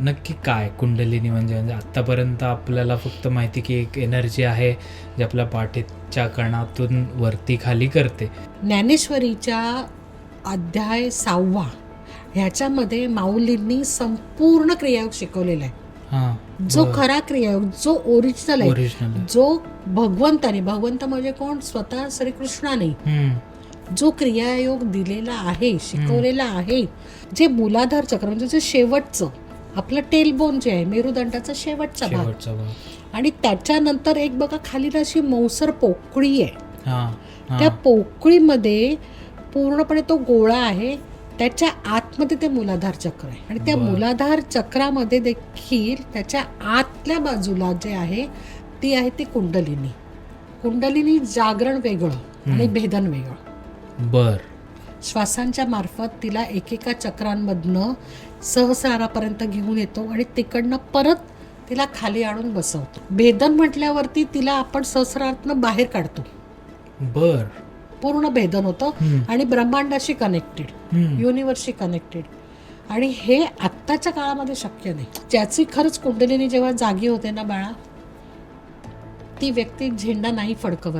नक्की काय कुंडलिनी म्हणजे म्हणजे आत्तापर्यंत आपल्याला फक्त माहिती की एक एनर्जी आहे जी आपल्या पाठीच्या कणातून वरती खाली करते. ज्ञानेश्वरीच्या अध्याय सहावा ह्याच्यामध्ये माऊलींनी संपूर्ण क्रियायोग शिकवलेला आहे. जो खरा क्रियायोग जो ओरिजिनल आहे जो भगवंताने भगवंत म्हणजे कोण? स्वतः श्रीकृष्णाने जो क्रियायोग दिलेला आहे शिकवलेला आहे जे मूलाधार चक्र म्हणजे जे शेवटचं आपलं टेलबोन जे आहे मेरुदंडाचा शेवटचा भाग. आणि त्याच्यानंतर एक बघा खाली अशी मौसर पोकळी आहे. हां त्या पोकळीमध्ये पूर्णपणे तो गोळा आहे. त्याच्या आतमध्ये ते मूलाधार चक्र आहे. आणि त्या. मूलाधार चक्रामध्ये देखील त्याच्या आतल्या बाजूला जे आहे ती आहे ती कुंडलिनी. कुंडलिनी जागरण वेगळं आणि भेदन वेगळं. बर. श्वासांच्या मार्फत तिला एकेका चक्रांमधनं सहस्रारापर्यंत घेऊन येतो आणि तिकडनं परत तिला खाली आणून बसवतो. भेदन म्हटल्यावरती तिला आपण सहस्रातनं बाहेर काढतो. बर. पूर्ण भेदन होतं. आणि ब्रह्मांडाशी कनेक्टेड हम्म. युनिव्हर्सशी कनेक्टेड आणि हे आत्ताच्या काळामध्ये शक्य नाही. ज्याची खरंच कुंडलिनी जेव्हा जागी होते ना बाळा ती व्यक्ती झेंडा नाही फडकवत.